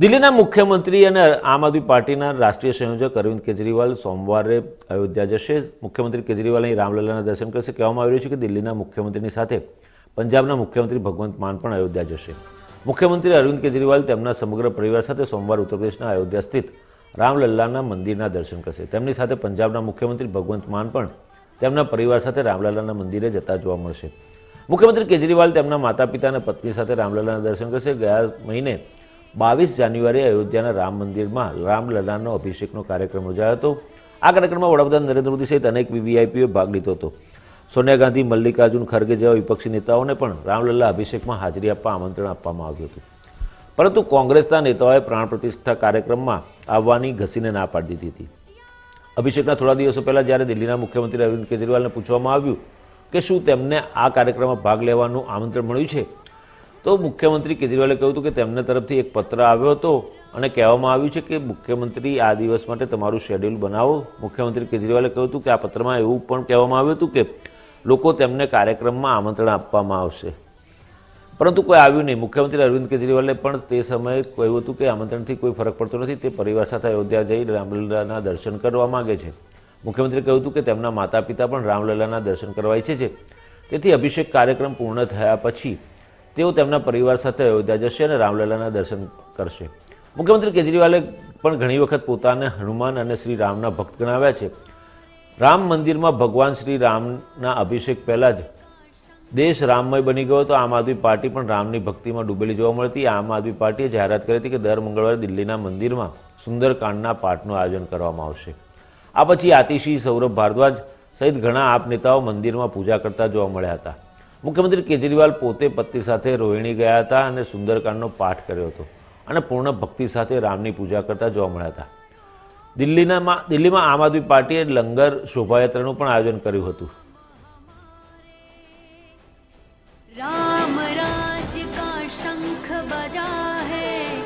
દિલ્હીના મુખ્યમંત્રી અને આમ આદમી પાર્ટીના રાષ્ટ્રીય સંયોજક અરવિંદ કેજરીવાલ સોમવારે અયોધ્યા જશે. મુખ્યમંત્રી કેજરીવાલ અહીં રામલલ્લાના દર્શન કરશે. કહેવામાં આવી રહ્યું છે કે દિલ્હીના મુખ્યમંત્રીની સાથે પંજાબના મુખ્યમંત્રી ભગવંત માન પણ અયોધ્યા જશે. મુખ્યમંત્રી અરવિંદ કેજરીવાલ તેમના સમગ્ર પરિવાર સાથે સોમવાર ઉત્તર અયોધ્યા સ્થિત રામલલ્લાના મંદિરના દર્શન કરશે. તેમની સાથે પંજાબના મુખ્યમંત્રી ભગવંત માન પણ તેમના પરિવાર સાથે રામલલ્લાના મંદિરે જતા જોવા મળશે. મુખ્યમંત્રી કેજરીવાલ તેમના માતા પિતા અને પત્ની સાથે રામલલ્લાના દર્શન કરશે. ગયા મહિને બાવીસ જાન્યુઆરીએ અયોધ્યાના રામ મંદિરમાં રામલલાનો અભિષેકનો કાર્યક્રમ યોજાયો હતો. આ કાર્યક્રમમાં વડાપ્રધાન નરેન્દ્ર મોદી સહિત અનેક વીવીઆઈપીઓએ ભાગ લીધો હતો. સોનિયા ગાંધી, મલ્લિકાર્જુન ખરગે જેવા વિપક્ષી નેતાઓને પણ રામલલ્લા અભિષેકમાં હાજરી આપવા આમંત્રણ આપવામાં આવ્યું હતું. પરંતુ કોંગ્રેસના નેતાઓએ પ્રાણ પ્રતિષ્ઠા કાર્યક્રમમાં આવવાની ઘસીને ના પાડી દીધી હતી. અભિષેકના થોડા દિવસો પહેલાં જ્યારે દિલ્હીના મુખ્યમંત્રી અરવિંદ કેજરીવાલને પૂછવામાં આવ્યું કે શું તેમને આ કાર્યક્રમમાં ભાગ લેવાનું આમંત્રણ મળ્યું છે તો મુખ્યમંત્રી કેજરીવાલે કહ્યું હતું કે તેમના તરફથી એક પત્ર આવ્યો હતો અને કહેવામાં આવ્યું છે કે મુખ્યમંત્રી આ દિવસ માટે તમારું શેડ્યુલ બનાવો. મુખ્યમંત્રી કેજરીવાલે કહ્યું હતું કે આ પત્રમાં એવું પણ કહેવામાં આવ્યું હતું કે લોકો તેમને કાર્યક્રમમાં આમંત્રણ આપવામાં આવશે. પરંતુ કોઈ આવ્યું નહીં. મુખ્યમંત્રી અરવિંદ કેજરીવાલે પણ તે સમયે કહ્યું હતું કે આમંત્રણથી કોઈ ફરક પડતો નથી. તે પરિવાર સાથે અયોધ્યા જઈ રામલીલાના દર્શન કરવા માગે છે. મુખ્યમંત્રીએ કહ્યું હતું કે તેમના માતા પિતા પણ રામલીલાના દર્શન કરવા ઈચ્છે છે. તેથી અભિષેક કાર્યક્રમ પૂર્ણ થયા પછી તેઓ તેમના પરિવાર સાથે અયોધ્યા જશે અને રામલલાના દર્શન કરશે. મુખ્યમંત્રી કેજરીવાલે પણ ઘણી વખત પોતાને હનુમાન અને શ્રી રામના ભક્ત ગણાવ્યા છે. રામ મંદિરમાં ભગવાન શ્રી રામના અભિષેક પહેલાં જ દેશ રામમય બની ગયો તો આમ આદમી પાર્ટી પણ રામની ભક્તિમાં ડૂબેલી જોવા મળતી. આમ આદમી પાર્ટીએ જાહેરાત કરી હતી કે દર મંગળવારે દિલ્હીના મંદિરમાં સુંદરકાંડના પાઠનું આયોજન કરવામાં આવશે. આ પછી આતિશી સૌરભ ભારદ્વાજ સહિત ઘણા આપ નેતાઓ મંદિરમાં પૂજા કરતા જોવા મળ્યા હતા. મુખ્યમંત્રી કેજરીવાલ પોતે પત્ની સાથે રોહિણી ગયા હતા અને સુંદરકાંડનો પાઠ કર્યો હતો અને પૂર્ણ ભક્તિ સાથે રામની પૂજા કરતા જોવા મળ્યા હતા. દિલ્હીના દિલ્હીમાં આમ આદમી પાર્ટીએ લંગર શોભાયાત્રાનું પણ આયોજન કર્યું હતું. રામ શંખ બજા હૈ?